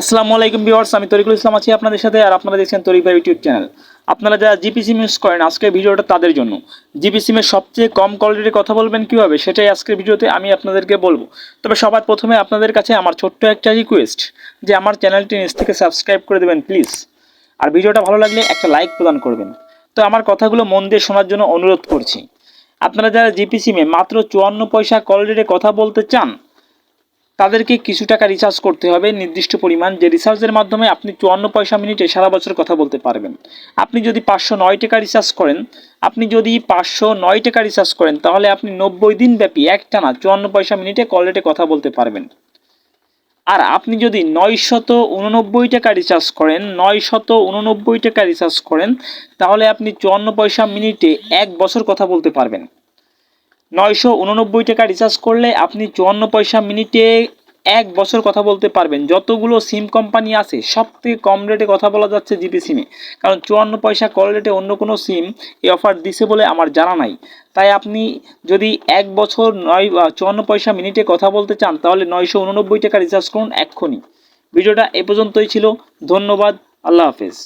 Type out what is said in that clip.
আসসালামু আলাইকুম ভিউয়ার্স, আমি তরিকুল ইসলাম আছি আপনাদের সাথে আর আপনারা দেখছেন তরিক ভাই ইউটিউব চ্যানেল। আপনারা যারা জিপি সিম ইউজ করেন, আজকের ভিডিওটা তাদের জন্য। জিপি সিমের সবচেয়ে কম কোয়ালিটির কথা বলবেন কীভাবে, সেটাই আজকের ভিডিওতে আমি আপনাদেরকে বলব। তবে সবার প্রথমে আপনাদের কাছে আমার ছোট্ট একটা রিকোয়েস্ট যে আমার চ্যানেলটি নিজ থেকে সাবস্ক্রাইব করে দেবেন প্লিজ আর ভিডিওটা ভালো লাগলে একটা লাইক প্রদান করবেন। তো আমার কথাগুলো মন দিয়ে শোনার জন্য অনুরোধ করছি। আপনারা যারা জিপি সিমে মাত্র চুয়ান্ন পয়সা কল কথা বলতে চান তাদেরকে কিছু টাকা রিচার্জ করতে হবে নির্দিষ্ট পরিমাণ, যে রিচার্জের মাধ্যমে আপনি চুয়ান্ন পয়সা মিনিটে সারা বছর কথা বলতে পারবেন। আপনি যদি পাঁচশো নয় টাকা রিচার্জ করেন, আপনি যদি পাঁচশো নয় টাকা রিচার্জ করেন, তাহলে আপনি নব্বই দিন ব্যাপী একটানা চুয়ান্ন পয়সা মিনিটে কল রেটে কথা বলতে পারবেন। আর আপনি যদি নয়শত উননব্বই টাকা রিচার্জ করেন, নয়শত উননব্বই টাকা রিচার্জ করেন, তাহলে আপনি চুয়ান্ন পয়সা মিনিটে এক বছর কথা বলতে পারবেন। নয়শো উননব্বই টাকা রিচার্জ করলে আপনি চুয়ান্ন পয়সা মিনিটে এক বছর কথা বলতে পারবেন। যতগুলো সিম কোম্পানি আছে সব থেকে কম রেটে কথা বলা যাচ্ছে জিপি সিমে কারণ চুয়ান্ন পয়সা কল রেটে অন্য কোনো সিম এই অফার দিছে বলে আমার জানা নাই। তাই আপনি যদি এক বছর নয় চুয়ান্ন পয়সা মিনিটে কথা বলতে চান, তাহলে নয়শো উননব্বই টাকা রিচার্জ করুন এক্ষুনি। ভিডিওটা এ পর্যন্তই ছিল। ধন্যবাদ। আল্লাহ হাফেজ।